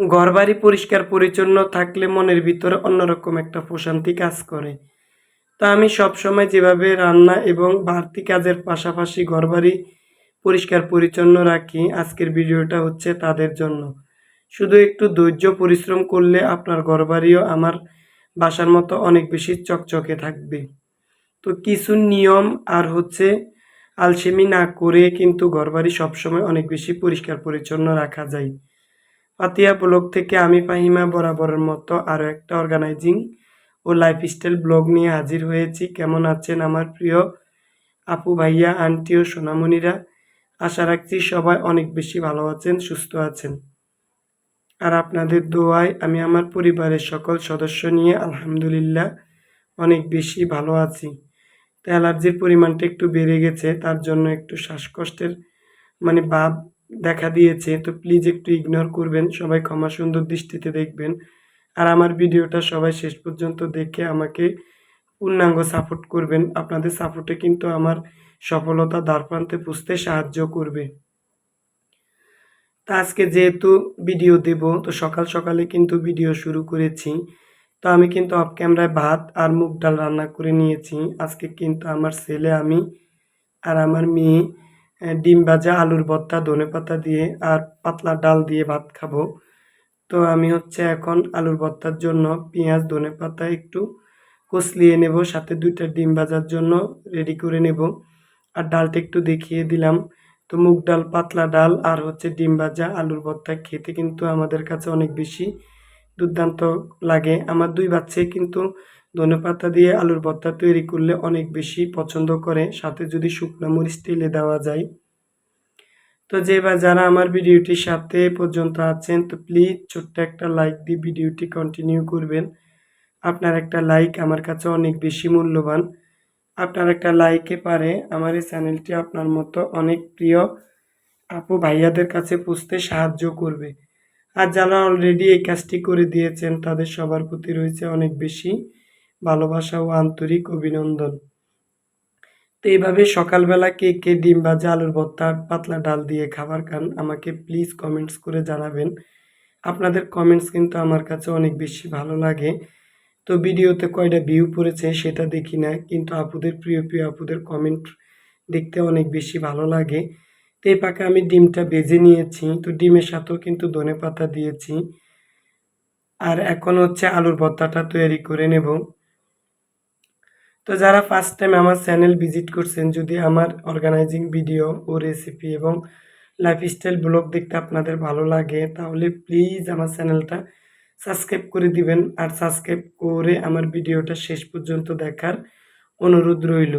ঘরবাড়ি পরিষ্কার পরিচ্ছন্ন থাকলে মনের ভিতরে অন্যরকম একটা প্রশান্তি কাজ করে। তা আমি সবসময় যেভাবে রান্না এবং বাড়তি কাজের পাশাপাশি ঘরবাড়ি পরিষ্কার পরিচ্ছন্ন রাখি, আজকের ভিডিওটা হচ্ছে তাদের জন্য। শুধু একটু ধৈর্য পরিশ্রম করলে আপনার ঘরবাড়িও আমার বাসার মতো অনেক বেশি চকচকে থাকবে। তো কিছু নিয়ম আর হচ্ছে আলসেমি না করে কিন্তু ঘরবাড়ি সবসময় অনেক বেশি পরিষ্কার পরিচ্ছন্ন রাখা যায়। পাতিয়া ব্লগ থেকে আমি ফাহিমা বরাবরের মতো আরও একটা অর্গানাইজিং ও লাইফস্টাইল ব্লগ নিয়ে হাজির হয়েছি। কেমন আছেন আমার প্রিয় আপু, ভাইয়া, আন্টি ও সোনামণিরা? আশা রাখছি সবাই অনেক বেশি ভালো আছেন, সুস্থ আছেন। আর আপনাদের দোয়ায় আমি আমার পরিবারের সকল সদস্য নিয়ে আলহামদুলিল্লাহ অনেক বেশি ভালো আছি। তো অ্যালার্জির পরিমাণটা একটু বেড়ে গেছে, তার জন্য একটু শ্বাসকষ্টের মানে ভাব দেখা দিয়েছে, তো প্লিজ একটু ইগনোর করবেন, সবাই ক্ষমা সুন্দর দৃষ্টিতে দেখবেন। আর আমার ভিডিওটা সবাই শেষ পর্যন্ত দেখে আমাকে পূর্ণাঙ্গ সাপোর্ট করবেন। আপনাদের সাপোর্টে কিন্তু আমার সফলতা দ্বারপ্রান্তে পুষতে সাহায্য করবে। তা আজকে যেহেতু ভিডিও দেব, তো সকাল সকালে কিন্তু ভিডিও শুরু করেছি। তো আমি কিন্তু অফ ক্যামেরায় ভাত আর মুগ ডাল রান্না করে নিয়েছি। আজকে কিন্তু আমার ছেলে, আমি আর আমার মেয়ে ডিম ভাজা, আলুর ভর্তা, ধনে পাতা দিয়ে আর পাতলা ডাল দিয়ে ভাত খাব। তো আমি হচ্ছে এখন আলুর ভর্তার জন্য পেঁয়াজ, ধনে পাতা একটু কষলিয়ে নেব, সাথে দুইটা ডিম ভাজার জন্য রেডি করে নেব। আর ডালটা একটু দেখিয়ে দিলাম। তো মুগ ডাল পাতলা ডাল আর হচ্ছে ডিম ভাজা, আলুর ভর্তা খেতে কিন্তু আমাদের কাছে অনেক বেশি দুর্দান্ত লাগে। আমার দুই বাচ্চাই কিন্তু ধনেপাতা দিয়ে আলুর ভর্তা তৈরি করলে অনেক বেশি পছন্দ করে। সাথে যদি শুকনো মরিচ তেলে দেওয়া যায়। তো যে বা যারা আমার ভিডিওটির সাথে পর্যন্ত আছেন, তো প্লিজ ছোট্ট একটা লাইক দিয়ে ভিডিওটি কন্টিনিউ করবেন। আপনার একটা লাইক আমার কাছে অনেক বেশি মূল্যবান। আপনার একটা লাইকে পারে আমার এই চ্যানেলটি আপনার মতো অনেক প্রিয় আপু ভাইয়াদের কাছে পুষতে সাহায্য করবে। আর যারা অলরেডি এই কাজটি করে দিয়েছেন, তাদের সবার প্রতি রয়েছে অনেক বেশি। ভালোবাসা ও আন্তরিক অভিনন্দন। তো এইভাবে সকালবেলা কে কে ডিম ভাজা, আলুর ভর্তা, পাতলা ডাল দিয়ে খাবার খান, আমাকে প্লিজ কমেন্টস করে জানাবেন। আপনাদের কমেন্টস কিন্তু আমার কাছে অনেক বেশি ভালো লাগে। তো ভিডিওতে কয়টা ভিউ পড়েছে সেটা দেখি না, কিন্তু আপুদের প্রিয় প্রিয় আপুদের কমেন্ট দেখতে অনেক বেশি ভালো লাগে। তো এই পাকে আমি ডিমটা বেজে নিয়েছি, তো ডিমের সাথেও কিন্তু ধনে পাতা দিয়েছি। আর এখন হচ্ছে আলুর ভর্তাটা তৈরি করে নেব। তো যারা ফার্স্ট টাইম আমার চ্যানেল ভিজিট করছেন, যদি আমার অর্গানাইজিং ভিডিও ও রেসিপি এবং লাইফস্টাইল ব্লগ দেখতে আপনাদের ভালো লাগে, তাহলে প্লিজ আমার চ্যানেলটা সাবস্ক্রাইব করে দিবেন আর সাবস্ক্রাইব করে আমার ভিডিওটা শেষ পর্যন্ত দেখার অনুরোধ রইল।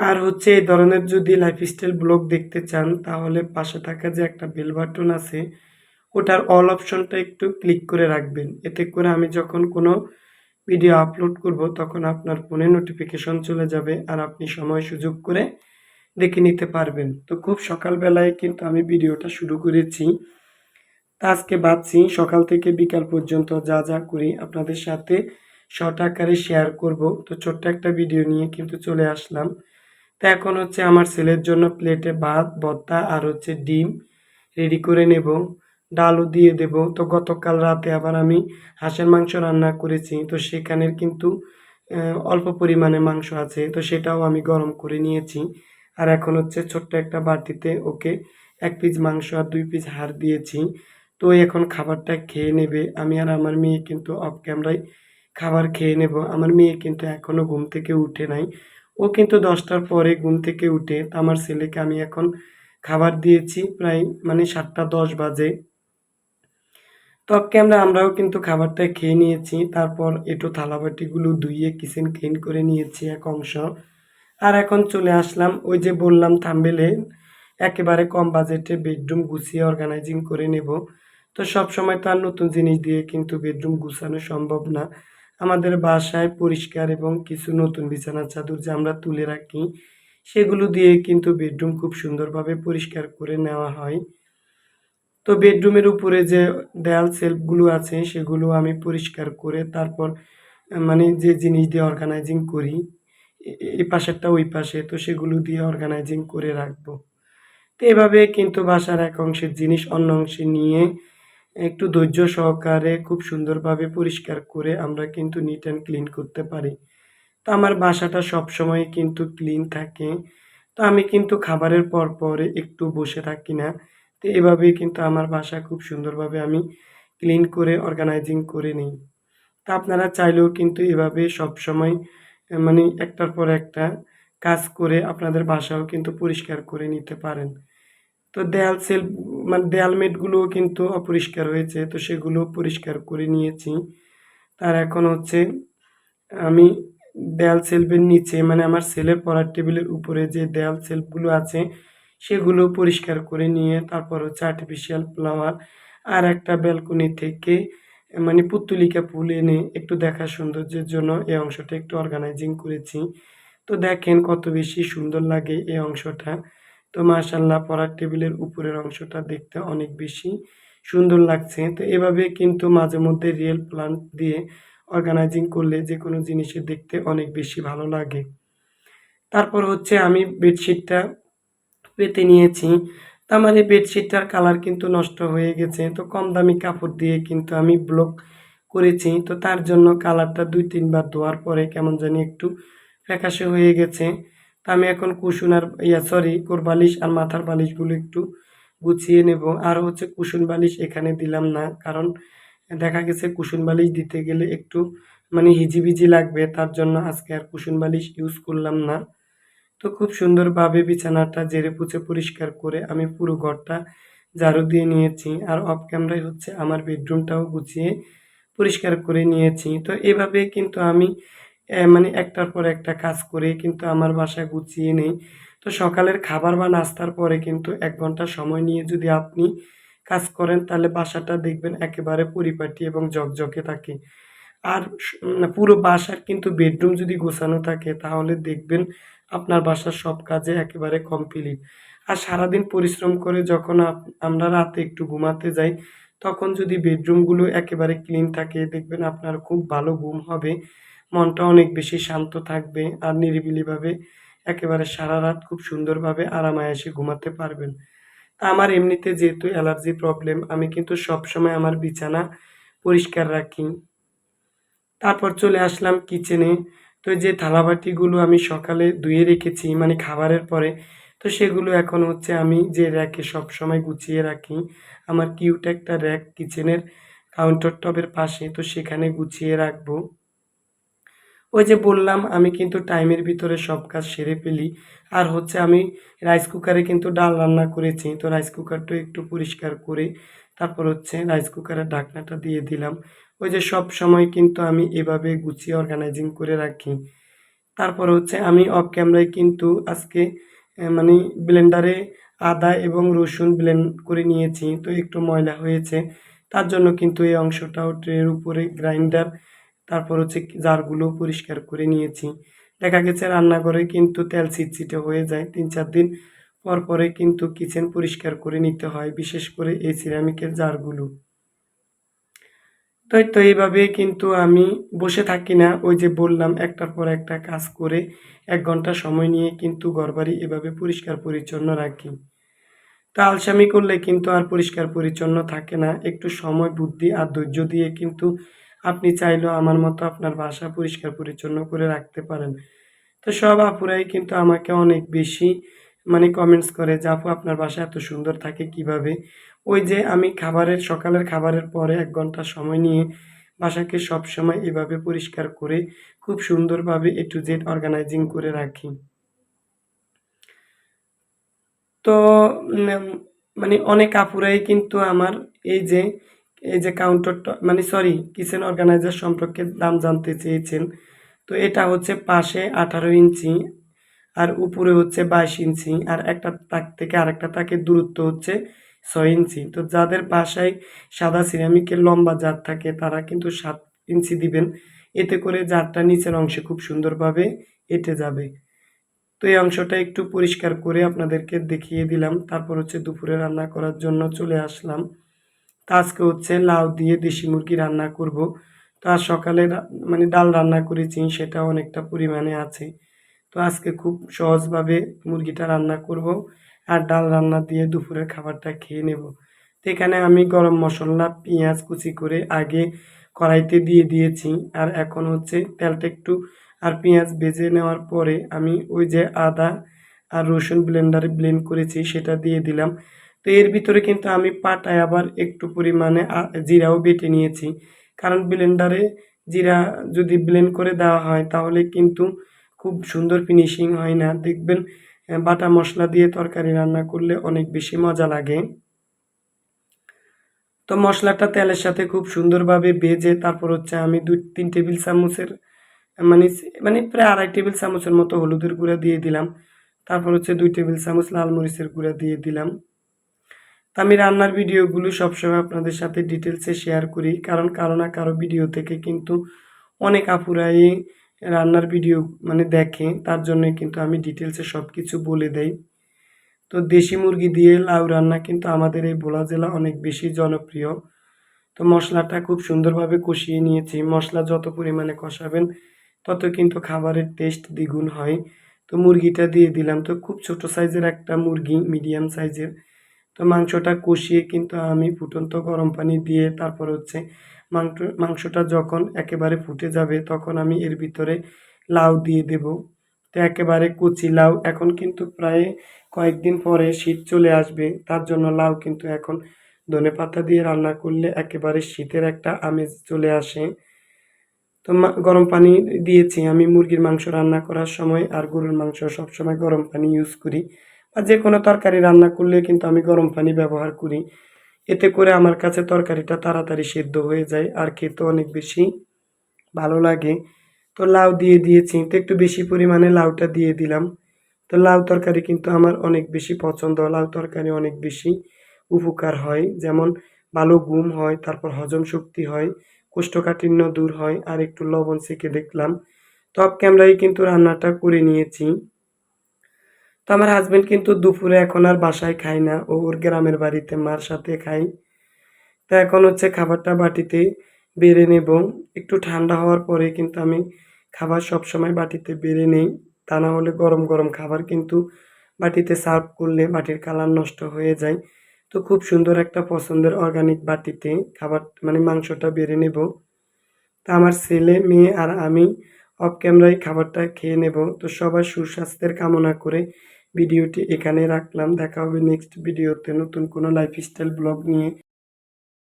আর হচ্ছে এই ধরনের যদি লাইফস্টাইল ব্লগ দেখতে চান, তাহলে পাশে থাকা যে একটা বেল বাটন আছে, ওটার অল অপশনটা একটু ক্লিক করে রাখবেন। এতে করে আমি যখন কোনো ভিডিও আপলোড করব, তখন আপনার ফোনে নোটিফিকেশন চলে যাবে আর আপনি সময় সুযোগ করে দেখে নিতে পারবেন। তো খুব সকালবেলায় কিন্তু আমি ভিডিওটা শুরু করেছি। তা আজকে ভাবছি সকাল থেকে বিকাল পর্যন্ত যা যা করি আপনাদের সাথে শর্ট আকারে শেয়ার করব। তো ছোট্ট একটা ভিডিও নিয়ে কিন্তু চলে আসলাম। তো এখন হচ্ছে আমার ছেলের জন্য প্লেটে ভাত, ভর্তা আর হচ্ছে ডিম রেডি করে নেব। ডালও দিয়ে দেব। তো গতকাল রাতে আবার আমি হাঁসের মাংস রান্না করেছি। তো সেখানের কিন্তু অল্প পরিমাণে মাংস আছে। তো সেটাও আমি গরম করে নিয়েছি। আর এখন হচ্ছে ছোট্ট একটা বাটিতে ওকে এক পিস মাংস আর দুই পিস হাড় দিয়েছি। তো এখন খাবারটা খেয়ে নেবে। আমি আর আমার মেয়ে কিন্তু অফ ক্যামেরায় খাবার খেয়ে নেব। আমার মেয়ে কিন্তু এখনও ঘুম থেকে উঠে নাই। ও কিন্তু দশটার পরে ঘুম থেকে উঠে। আমার ছেলেকে আমি এখন খাবার দিয়েছি প্রায় মানে সাতটা দশ বাজে। তবকে আমরা, আমরাও কিন্তু খাবারটা খেয়ে নিয়েছি। তারপর একটু থালাবাটিগুলো ধুইয়ে কিচেন ক্লিন করে নিয়েছি এক অংশ। আর এখন চলে আসলাম ওই যে বললাম থাম্বেলে, একেবারে কম বাজেটে বেডরুম গুছিয়ে অর্গানাইজিং করে নেব। তো সব সময় তো আর নতুন জিনিস দিয়ে কিন্তু বেডরুম গুছানো সম্ভব না। আমাদের বাসায় পরিষ্কার এবং কিছু নতুন বিছানার চাদর যে আমরা তুলে রাখি, সেগুলো দিয়ে কিন্তু বেডরুম খুব সুন্দরভাবে পরিষ্কার করে নেওয়া হয়। তো বেডরুমের উপরে যে দেয়াল সেলফগুলো আছে, সেগুলো আমি পরিষ্কার করে তারপর মানে যে জিনিস দিয়ে অর্গানাইজিং করি এই পাশেরটা ওই পাশে, তো সেগুলো দিয়ে অর্গানাইজিং করে রাখব। তো এভাবে কিন্তু বাসার এক অংশের জিনিস অন্য অংশে নিয়ে একটু ধৈর্য সহকারে খুব সুন্দরভাবে পরিষ্কার করে আমরা কিন্তু নিট অ্যান্ড ক্লিন করতে পারি। তো আমার বাসাটা সবসময় কিন্তু ক্লিন থাকে। তো আমি কিন্তু খাবারের পর পরে একটু বসে থাকি না। তো এভাবেই কিন্তু আমার বাসা খুব সুন্দরভাবে আমি ক্লিন করে অর্গানাইজিং করে নিই। তা আপনারা চাইলেও কিন্তু এভাবে সবসময় মানে একটার পর একটা কাজ করে আপনাদের বাসাও কিন্তু পরিষ্কার করে নিতে পারেন। তো দেয়াল সেল মানে দেয়াল মেটগুলোও কিন্তু অপরিষ্কার হয়েছে, তো সেগুলো পরিষ্কার করে নিয়েছি। তার এখন হচ্ছে, আমি দেয়াল সেলফের নিচে মানে আমার সেলের পড়ার টেবিলের উপরে যে দেয়াল সেলফগুলো আছে সেগুলো পরিষ্কার করে নিয়ে তারপর হচ্ছে আর্টিফিশিয়াল ফ্লাওয়ার আর একটা ব্যালকনি থেকে মানে পুত্তলিকা ফুল এনে একটু দেখা সৌন্দর্যের জন্য এই অংশটা একটু অর্গানাইজিং করেছি। তো দেখেন কত বেশি সুন্দর লাগে এই অংশটা। তো মাশাল্লাহ পড়ার টেবিলের উপরের অংশটা দেখতে অনেক বেশি সুন্দর লাগছে। তো এভাবে কিন্তু মাঝে মধ্যে রিয়েল প্লান্ট দিয়ে অর্গানাইজিং করলে যে কোনো জিনিসের দেখতে অনেক বেশি ভালো লাগে। তারপর হচ্ছে আমি বেডশিটটা পেতে নিয়েছি। তো আমার এই বেডশিটটার কালার কিন্তু নষ্ট হয়ে গেছে। তো কম দামি কাপড় দিয়ে কিন্তু আমি ব্লক করেছি। তো তার জন্য কালারটা দুই, তিনবার ধোয়ার পরে কেমন জানি একটু ফ্যাকাশে হয়ে গেছে। তো আমি এখন কুসুন আর ইয়া সরি কোর বালিশ আর মাথার বালিশগুলো একটু গুছিয়ে নেব। আর হচ্ছে কুসুন বালিশ এখানে দিলাম না। কারণ দেখা গেছে কুসুন বালিশ দিতে গেলে একটু মানে হিজিবিজি লাগবে। তার জন্য আজকে আর কুসুন বালিশ ইউজ করলাম না। তো খুব সুন্দরভাবে বিছানাটা জেরে পুছে পরিষ্কার করে আমি পুরো ঘরটা ঝাড়ু দিয়ে নিয়েছি। আর অফ ক্যামেরায় হচ্ছে আমার বেডরুমটাও গুছিয়ে পরিষ্কার করে নিয়েছি। তো এভাবে কিন্তু আমি মানে একটার পর একটা কাজ করে কিন্তু আমার বাসা গুছিয়ে নেই। তো সকালের খাবার বা নাস্তার পরে কিন্তু এক ঘণ্টা সময় নিয়ে যদি আপনি কাজ করেন, তাহলে বাসাটা দেখবেন একেবারে পরিপাটি এবং ঝকঝকে থাকে। আর পুরো বাসার কিন্তু বেডরুম যদি গোছানো থাকে, তাহলে দেখবেন আপনার বাসার সব কাজে একেবারে কমপ্লিট আর সারাদিন পরিশ্রম করে যখন আমরা রাতে একটু ঘুমাতে যাই, তখন যদি বেডরুমগুলো একেবারে ক্লিন থাকে, দেখবেন আপনার খুব ভালো ঘুম হবে, মনটা অনেক বেশি শান্ত থাকবে আর নিরিবিলিভাবে একেবারে সারা রাত খুব সুন্দরভাবে আরামায়াসে ঘুমাতে পারবেন। আমার এমনিতে যেহেতু অ্যালার্জি প্রবলেম আমি কিন্তু সবসময় আমার বিছানা পরিষ্কার রাখি। তারপর চলে আসলাম কিচেনে তো যে থালাবাটিগুলো আমি সকালে ধুয়ে রেখেছি মানে খাবারের পরে, তো সেগুলো এখন হচ্ছে আমি যে র্যাকে সবসময় গুছিয়ে রাখি, আমার কিউট একটা র্যাক কিচেনের কাউন্টার টপের পাশে, তো সেখানে গুছিয়ে রাখব। ওই যে বললাম, আমি কিন্তু টাইমের ভিতরে সব কাজ সেরে ফেলি, আর হচ্ছে আমি রাইস কুকারে কিন্তু ডাল রান্না করেছি, তো রাইস কুকারটা একটু পরিষ্কার করে, তারপর হচ্ছে রাইস কুকারের ঢাকনাটা দিয়ে দিলাম। ওই যে সব সময় কিন্তু আমি এভাবে গুছিয়ে অর্গানাইজিং করে রাখি। তারপর হচ্ছে আমি অফ ক্যামেরায় কিন্তু আজকে মানে ব্লেন্ডারে আদা এবং রসুন ব্লেন্ড করে নিয়েছি। তো একটু ময়লা হয়েছে, তার জন্য কিন্তু এই অংশটাও ট্রের উপরে গ্রাইন্ডার তারপর হচ্ছে জারগুলো পরিষ্কার করে নিয়েছি। দেখা গেছে রান্নাঘরে কিন্তু তেল ছিটছিটে হয়ে যায়। তিন চার দিন পর পরে কিন্তু কিচেন পরিষ্কার করে নিতে হয়, বিশেষ করে এই সিরামিকের জারগুলো। তো তো এইভাবে কিন্তু আমি বসে থাকি না। ওই যে বললাম, একটার পর একটা কাজ করে এক ঘণ্টা সময় নিয়ে কিন্তু ঘরবাড়ি এভাবে পরিষ্কার পরিচ্ছন্ন রাখি। তো আলসামি করলে কিন্তু আর পরিষ্কার পরিচ্ছন্ন থাকে না। একটু সময়, বুদ্ধি আর ধৈর্য দিয়ে কিন্তু আপনি চাইলেও আমার মতো আপনার বাসা পরিষ্কার পরিচ্ছন্ন করে রাখতে পারেন। তো সব আপুরাই কিন্তু আমাকে অনেক বেশি মানে কমেন্টস করে যে, আপু, আপনার বাসা এত সুন্দর থাকে কীভাবে? ওই যে আমি খাবারের, সকালের খাবারের পরে এক ঘণ্টা সময় নিয়ে বাসাকে সব সময় এভাবে পরিষ্কার করে খুব সুন্দরভাবে এ টু জেড অর্গানাইজিং করে রাখি। তো মানে অনেক আপুরাই কিন্তু আমার এই যে এই যে কাউন্টারটা মানে সরি কিচেন অর্গানাইজার সম্পর্কে দাম জানতে চেয়েছেন। তো এটা হচ্ছে পাশে আঠারো ইঞ্চি আর উপরে হচ্ছে বাইশ ইঞ্চি আর একটা তাক থেকে আরেকটা তাকের দূরত্ব হচ্ছে ছয় ইঞ্চি। তো যাদের বাসায় সাদা সিরামিকের লম্বা জার থাকে, তারা কিন্তু সাত ইঞ্চি দিবেন। এতে করে জারটা নিচের অংশে খুব সুন্দরভাবে এঁটে যাবে। তো এই অংশটা একটু পরিষ্কার করে আপনাদেরকে দেখিয়ে দিলাম। তারপর হচ্ছে দুপুরে রান্না করার জন্য চলে আসলাম। তো আজকে হচ্ছে লাউ দিয়ে দেশি মুরগি রান্না করব। তো আর সকালে মানে ডাল রান্না করেছি, সেটা অনেকটা পরিমাণে আছে। তো আজকে খুব সহজভাবে মুরগিটা রান্না করব। আর ডাল রান্না দিয়ে দুপুরের খাবারটা খেয়ে নেব। এখানে আমি গরম মশলা, পেঁয়াজ কুচি করে আগে কড়াইতে দিয়ে দিয়েছি। আর এখন হচ্ছে তেলটা একটু আর পেঁয়াজ ভেজে নেওয়ার পরে আমি ওই যে আদা আর রসুন ব্লেন্ডারে ব্লেন্ড করেছি, সেটা দিয়ে দিলাম। তো এর ভিতরে কিন্তু আমি পাটায় আবার একটু পরিমাণে জিরাও বেটে নিয়েছি। কারণ ব্লেন্ডারে জিরা যদি ব্লেন্ড করে দেওয়া হয়, তাহলে কিন্তু খুব সুন্দর ফিনিশিং হয় না। দেখবেন বাটা মশলা দিয়ে তরকারি রান্না করলে অনেক বেশি মজা লাগে। তো মশলাটা তেলের সাথে খুব সুন্দরভাবে বেজে তারপর হচ্ছে আমি দুই, তিন টেবিল চামচের মানে মানে প্রায় আড়াই টেবিল চামচের মতো হলুদের গুঁড়া দিয়ে দিলাম। তারপর হচ্ছে দুই টেবিল চামচ লাল মরিচের গুঁড়া দিয়ে দিলাম। তা আমি রান্নার ভিডিওগুলো সবসময় আপনাদের সাথে ডিটেলসে শেয়ার করি, কারণ কারও না কারও ভিডিও থেকে কিন্তু অনেক আপুরাই রান্নার ভিডিও মানে দেখে, তার জন্যই কিন্তু আমি ডিটেলসে সব কিছু বলে দেই। তো দেশি মুরগি দিয়ে লাউ রান্না কিন্তু আমাদের এই ভোলা জেলা অনেক বেশি জনপ্রিয়। তো মশলাটা খুব সুন্দরভাবে কষিয়ে নিয়েছি। মশলা যত পরিমাণে কষাবেন, তত কিন্তু খাবারের টেস্ট দ্বিগুণ হয়। তো মুরগিটা দিয়ে দিলাম। তো খুব ছোট সাইজের একটা মুরগি মিডিয়াম সাইজের তো মাংসটা কষিয়ে কিন্তু আমি ফুটন্ত গরম পানি দিয়ে, তারপর হচ্ছে মাংস মাংসটা যখন একেবারে ফুটে যাবে তখন আমি এর ভিতরে লাউ দিয়ে দেব। তো একেবারে কুচি লাউ। এখন কিন্তু প্রায় কয়েকদিন পরে শীত চলে আসবে। তার জন্য লাউ কিন্তু এখন ধনে পাতা দিয়ে রান্না করলে একেবারে শীতের একটা আমেজ চলে আসে। তো গরম পানি দিয়েছি আমি মুরগির মাংস রান্না করার সময় আর গরুর মাংস সবসময় গরম পানি ইউজ করি। বা যে কোনো তরকারি রান্না করলে কিন্তু আমি গরম পানি ব্যবহার করি। এতে করে আমার কাছে তরকারিটা তাড়াতাড়ি সেদ্ধ হয়ে যায় আর খেতে অনেক বেশি ভালো লাগে। তো লাউ দিয়ে দিয়েছি, তো একটু বেশি পরিমাণে লাউটা দিয়ে দিলাম। তো লাউ তরকারি কিন্তু আমার অনেক বেশি পছন্দ, লাউ তরকারি অনেক বেশি উপকার হয়। যেমন ভালো ঘুম হয়, তারপর হজম শক্তি হয়, কোষ্ঠকাঠিন্য দূর হয়, আর একটু লবণ সেঁকে দেখলাম। তো ক্যামেরায় কিন্তু রান্নাটা করে নিয়েছি। তো আমার হাজব্যান্ড কিন্তু দুপুরে এখন আর বাসায় খায় না। ও ওর গ্রামের বাড়িতে মার সাথে খাই তো এখন হচ্ছে খাবারটা বাটিতে বেড়ে নেব। একটু ঠান্ডা হওয়ার পরে কিন্তু আমি খাবার সবসময় বাটিতে বেড়ে নেই। তা না হলে গরম গরম খাবার কিন্তু বাটিতে সার্ভ করলে বাটির কালার নষ্ট হয়ে যায়। তো খুব সুন্দর একটা পছন্দের অর্গানিক বাটিতে খাবার মানে মাংসটা বেড়ে নেব। তা আমার ছেলে, মেয়ে আর আমি অফ ক্যামেরায় খাবারটা খেয়ে নেব। তো সবার সুস্বাস্থ্যের কামনা করে ভিডিওটি এখানে রাখলাম। দেখা হবে নেক্সট ভিডিওতে নতুন কোনো লাইফস্টাইল ব্লগ নিয়ে।